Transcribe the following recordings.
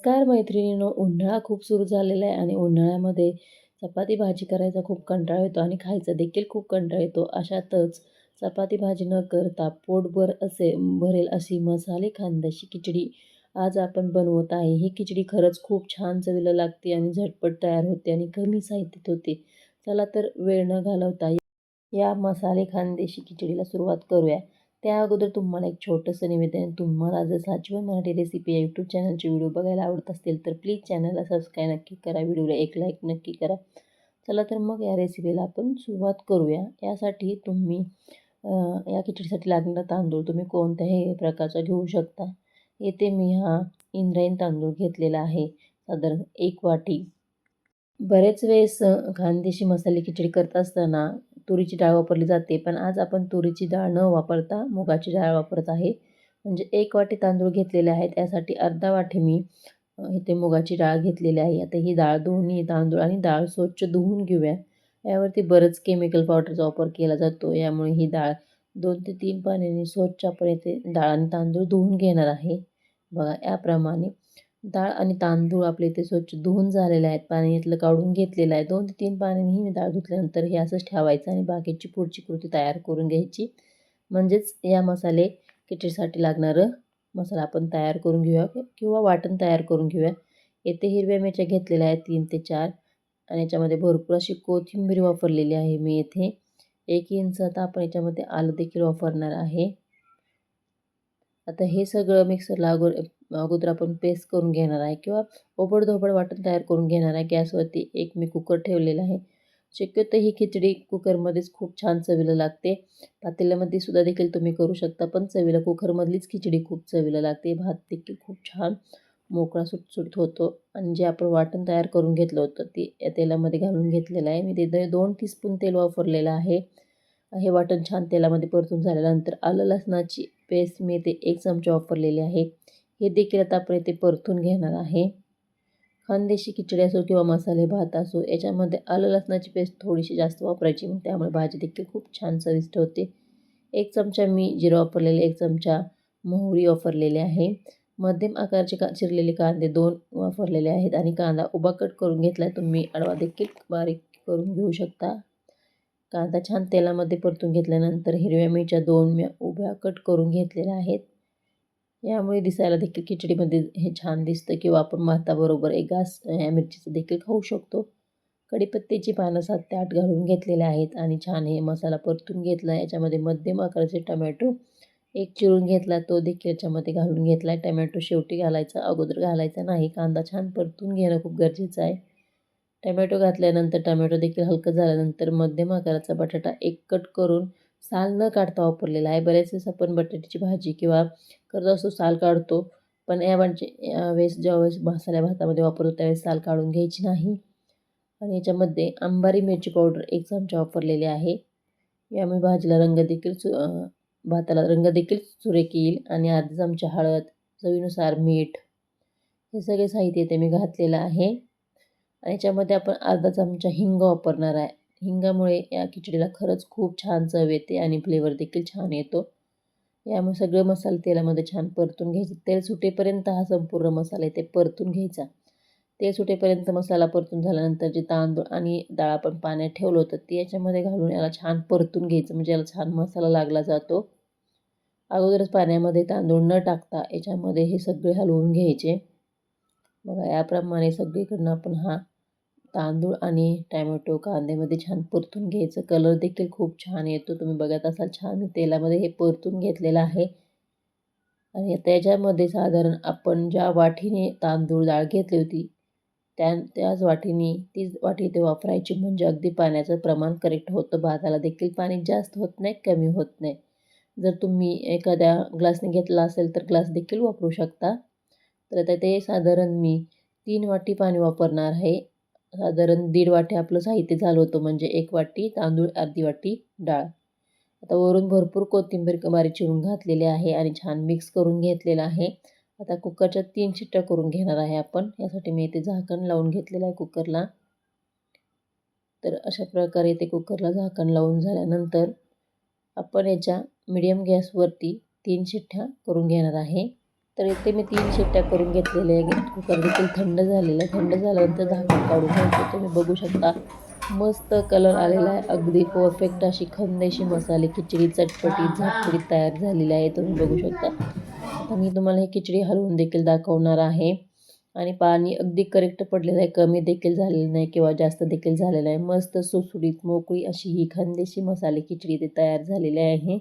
नमस्कार मैत्रिणींनो उन्हाळा खूप सुरू झालेला आहे आणि उन्हाळ्यामध्ये चपाती भाजी करायचा खूप कंटाळा येतो आणि खायचा देखील खूप कंटाळा येतो. अशातच चपाती भाजी न करता पोटभर असे भरेल अशी मसाले खांद्याची खिचडी आज आपण बनवत आहे. ही खिचडी खरंच खूप छान चवीला लागते आणि झटपट तयार होते आणि कमी साहित्यात होते. चला तर वेळ न घालवता या मसाले खानदेशी खिचडीला सुरुवात करूया. त्या अगोदर तुम्हाला एक छोटंसं निवेदन तुम्हाला जर साचवन मराठी रेसिपी या यूट्यूब चॅनलचे व्हिडिओ बघायला आवडत असतील तर प्लीज चॅनलला सबस्क्राईब नक्की करा. व्हिडिओला एक लाईक नक्की करा. चला तर मग या रेसिपीला आपण सुरुवात करूया. यासाठी तुम्ही या खिचडीसाठी लागणारा तांदूळ तुम्ही कोणत्याही प्रकारचा घेऊ शकता. येथे मी हा इंद्रायण तांदूळ घेतलेला आहे. साधारण एक वाटी. बरेच वेळेस खानदेशी मसाले खिचडी करत असताना तुरीची डाळ वापरली जाते पण आज आपण तुरीची डाळ न वापरता मुगाची डाळ वापरत आहे. म्हणजे एक वाटी तांदूळ घेतलेले आहेत त्यासाठी अर्धा वाटी मी इथे मुगाची डाळ घेतलेली आहे. आता ही डाळ दोन्ही तांदूळ आणि डाळ स्वच्छ धुवून घेऊया. यावरती बरंच केमिकल पावडरचा वापर केला जातो. यामुळे ही डाळ दोन ते तीन पाण्याने स्वच्छ आपण इथे डाळ आणि तांदूळ धुवून घेणार आहे. बघा याप्रमाणे डाळ आणि तांदूळ आपले इथे स्वच्छ धुवून झालेले आहेत. पाणी इथलं काढून घेतलेलं आहे. दोन ते तीन पाण्यानेही मी डाळ धुतल्यानंतर हे असंच ठेवायचं आणि बाकीची पुढची कृती तयार करून घ्यायची. म्हणजेच या मसाले खिचडीसाठी लागणारं मसाला आपण तयार करून घेऊया किंवा वाटण तयार करून घेऊया. येथे हिरव्या मिरच्या घेतलेल्या आहेत तीन ते चार आणि याच्यामध्ये भरपूर अशी कोथिंबीर वापरलेली आहे मी येथे. एक इंच आता आपण याच्यामध्ये आलं देखील वापरणार आहे. आता हे सगळं मिक्सरला अगोदर अगोदर आपण पेस्ट करून घेणार आहे किंवा ओबडधोबड वाटण तयार करून घेणार आहे. गॅसवरती एक मी कुकर ठेवलेला आहे. शक्यतो ही खिचडी कुकरमध्येच खूप छान चवीला लागते. पातेल्यामध्ये सुद्धा देखील तुम्ही करू शकता पण चवीला कुकरमधलीच खिचडी खूप चवीला लागते. भात देखील खूप छान मोकळा सुटसुट होतो आणि जे आपण वाटण तयार करून घेतलं होतं ते या तेलामध्ये घालून घेतलेलं आहे. मी ते दोन टीस्पून तेल वापरलेलं आहे. हे वाटण छान तेलामध्ये परतून झाल्यानंतर आलं लसणाची पेस्ट मी ते एक चमचा वापरलेली आहे. हे देखील आता आपण इथे परतून घेणार आहे. खानदेशी खिचडी असो किंवा मसाले भात असो याच्यामध्ये आलं लसणाची पेस्ट थोडीशी जास्त वापरायची मग त्यामुळे भाजी देखील खूप छान चविष्ट होते. एक चमचा मी जिरं वापरलेले एक चमचा मोहरी वापरलेले आहे. मध्यम आकाराचे का चिरलेले कांदे दोन वापरलेले आहेत आणि कांदा उभा कट करून घेतला तुम्ही अडवा देखील बारीक करून घेऊ शकता. कांदा छान तेलामध्ये परतून घेतल्यानंतर हिरव्या मिरच्या दोन मी उभ्या कट करून घेतलेल्या आहेत. यामुळे दिसायला देखील खिचडीमध्ये हे छान दिसतं किंवा आपण भाताबरोबर एक घास या मिरचीचं देखील खाऊ शकतो. कढीपत्त्याची पानं सात ते आठ घालून घेतलेले आहेत आणि छान हे मसाला परतून घेतला. याच्यामध्ये मध्यम आकाराचे टमॅटो एक चिरून घेतला. तो देखील याच्यामध्ये घालून घेतला. आहे टमॅटो शेवटी घालायचा अगोदर घालायचा नाही. कांदा छान परतून घेणं खूप गरजेचं आहे. टमॅटो घातल्यानंतर टमॅटो देखील हलकं झाल्यानंतर मध्यम आकाराचा बटाटा एक कट करून साल न काढता वापरलेला आहे. बऱ्याच वेळेस आपण बटाट्याची भाजी किंवा करत असतो साल काढतो पण या म्हणजे यावेळेस ज्यावेळेस मसाल्या भातामध्ये वापरतो त्यावेळेस साल काढून घ्यायची नाही. आणि याच्यामध्ये अंबारी मिरची पावडर एक चमचा वापरलेली आहे. यामुळे भाजीला रंग देखील सु भाताला रंग देखील सुरेख येईल आणि अर्धा चमचा हळद चवीनुसार मीठ हे सगळे साहित्य ते मी घातलेलं आहे. आणि याच्यामध्ये आपण अर्धा चमचा हिंग वापरणार आहे. हिंगामुळे या खिचडीला खरंच खूप छान चव येते आणि फ्लेवर देखील छान येतो. यामुळे सगळे मसाले तेलामध्ये छान परतून घ्यायचे. तेल सुटेपर्यंत हा संपूर्ण मसाला ते परतून घ्यायचा. तेल सुटेपर्यंत मसाला परतून झाल्यानंतर जे तांदूळ आणि डाळ आपण पाण्यात ठेवलं होतं ते याच्यामध्ये घालून याला छान परतून घ्यायचं. म्हणजे याला छान मसाला लागला जातो. अगोदरच पाण्यामध्ये तांदूळ न टाकता याच्यामध्ये हे सगळे हलवून घ्यायचे. बघा याप्रमाणे सगळीकडनं आपण हा तांदूळ आणि टॅमॅटो कांद्यामध्ये छान परतून घ्यायचं. कलर देखील खूप छान येतो. तुम्ही बघत असाल छान तेलामध्ये हे परतून घेतलेलं आहे. आणि त्याच्यामध्ये साधारण आपण ज्या वाटीने तांदूळ डाळ घेतली होती त्या त्याच वाटीने तीच वाटी ते वापरायची. म्हणजे अगदी पाण्याचं प्रमाण करेक्ट होतं. भाताला देखील पाणी जास्त होत नाही कमी होत नाही. जर तुम्ही एखाद्या ग्लासने घेतला असेल तर ग्लास देखील वापरू शकता. तर आता ते साधारण मी तीन वाटी पाणी वापरणार आहे. साधारण दीड वाटी आपलं साहित्य झालं होतं म्हणजे एक वाटी तांदूळ अर्धी वाटी डाळ. आता वरून भरपूर कोथिंबीर कमारी चिरून घातलेली आहे आणि छान मिक्स करून घेतलेलं आहे. आता कुकरच्या तीन शिट्ट्या करून घेणार आहे आपण. यासाठी मी इथे झाकण लावून घेतलेलं आहे कुकरला. तर अशा प्रकारे ते कुकरला झाकण लावून झाल्यानंतर आपण याच्या मिडियम गॅसवरती तीन शिट्ट्या करून घेणार आहे. तर इथे मी तीन शिट्ट्या करून घेतलेल्या आहे कुकर देखील थंड झालेला आहे थंड झाल्यानंतर झाकण काढून घ्यायचं तुम्ही बघू शकता मस्त कलर आलेला आहे. अगदी परफेक्ट अशी खंदेशी मसाले खिचडी चटपटी झटपटीत तयार झालेली आहे. तुम्ही बघू शकता. आता मी तुम्हाला ही खिचडी हलवून देखील दाखवणार आहे. आणि पाणी अगदी करेक्ट पडलेलं आहे. कमी देखील झालेलं नाही किंवा जास्त देखील झालेलं आहे मस्त सुसुडीत मोकळी अशी ही खानदेशी मसाले खिचडी ते तयार झालेली आहे.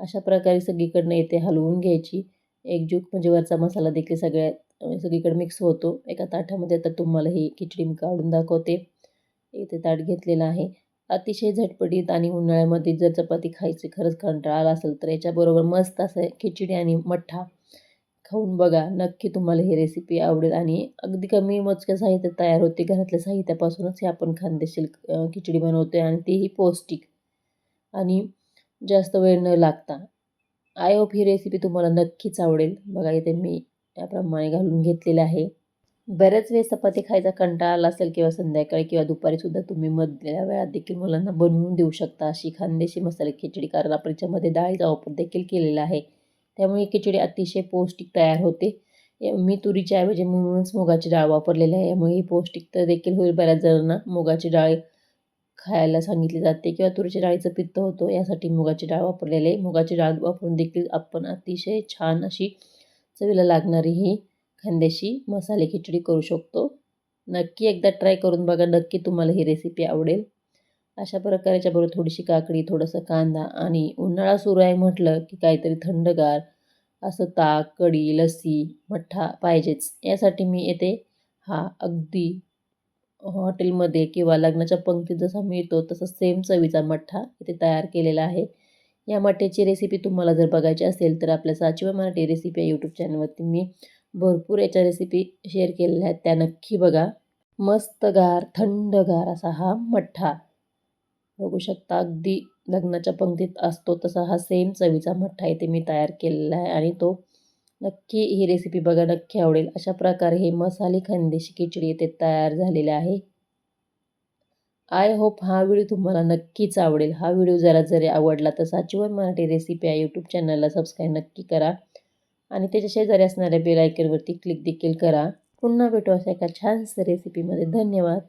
अशा प्रकारे सगळीकडनं इथे हलवून घ्यायची. एकजूट म्हणजे वरचा मसाला देखील सगळ्यात सगळीकडे मिक्स होतो. एका ताटामध्ये तर तुम्हाला ही खिचडी मी काढून दाखवते. इथे ताट घेतलेलं आहे. अतिशय झटपटीत आणि उन्हाळ्यामध्ये जर चपाती खायची खरंच कंटाळा आला असेल तर याच्याबरोबर मस्त असं खिचडी आणि मठ्ठा खाऊन बघा. नक्की तुम्हाला ही रेसिपी आवडेल आणि अगदी कमी मोजक्या साहित्य तयार होते. घरातल्या साहित्यापासूनच हे आपण खानदेशील खिचडी बनवतो आहे आणि तेही पौष्टिक आणि जास्त वेळ न लागता. आय होप ही रेसिपी तुम्हाला नक्कीच आवडेल. बघा इथे मी त्याप्रमाणे घालून घेतलेलं आहे. बऱ्याच वेळेस चपाती खायचा कंटाळा आला असेल किंवा संध्याकाळी किंवा दुपारीसुद्धा तुम्ही मधल्या वेळात देखील मुलांना बनवून देऊ शकता. अशी खानदेशी मसाले खिचडी कारण आपण याच्यामध्ये डाळीचा वापर देखील केलेला आहे. त्यामुळे खिचडी अतिशय पौष्टिक तयार होते. मी तुरीच्या ऐवजी म्हणूनच मुगाची डाळ वापरलेली आहे. यामुळे ही पौष्टिक तर देखील होईल. बऱ्याच जणांना मुगाची डाळ खायला सांगितली जाते किंवा तुरीच्या डाळीचं पित्त होतो यासाठी मुगाची डाळ वापरलेली. आहे मुगाची डाळ वापरून देखील आपण अतिशय छान अशी चवीला लागणारी ही खांद्याशी मसाले खिचडी करू शकतो. नक्की एकदा ट्राय करून बघा नक्की तुम्हाला ही रेसिपी आवडेल. अशा प्रकारेच्या बरोबर थोडीशी काकडी थोडंसं कांदा आणि उन्हाळा सुरू आहे म्हटलं की काहीतरी थंडगार असं ताक कढी लस्सी मठ्ठा पाहिजेच. यासाठी मी येते. हा अगदी हॉटेलमध्ये किंवा लग्नाच्या पंक्तीत जसा मिळतो तसा सेम चवीचा मठ्ठा इथे तयार केलेला आहे. या मठ्ठ्याची रेसिपी तुम्हाला जर बघायची असेल तर आपल्या साचिवा मराठी रेसिपी या यूट्यूब चॅनलवरती मी भरपूर याच्या रेसिपी शेअर केलेल्या आहेत. त्या नक्की बघा. मस्त गार थंडगार असा हा मठ्ठा. बघू शकता अगदी लग्नाच्या पंक्तीत असतो तसा हा सेम चवीचा मठ्ठा इथे मी तयार केलेला आहे आणि तो नक्की ही रेसिपी बघा नक्की आवडेल. अशा प्रकारे हे मसाले खानदेशी खिचडी येथे तयार झालेले आहे. आय होप हा व्हिडिओ तुम्हाला नक्कीच आवडेल. हा व्हिडिओ जरा जरी आवडला तर साचीवर मराठी रेसिपी या यूट्यूब चॅनलला सबस्क्राईब नक्की करा. आणि त्याच्या शेजारी असणाऱ्या बेल आयकनवरती क्लिक देखील करा. पुन्हा भेटू अशा एका छानसं रेसिपीमध्ये धन्यवाद.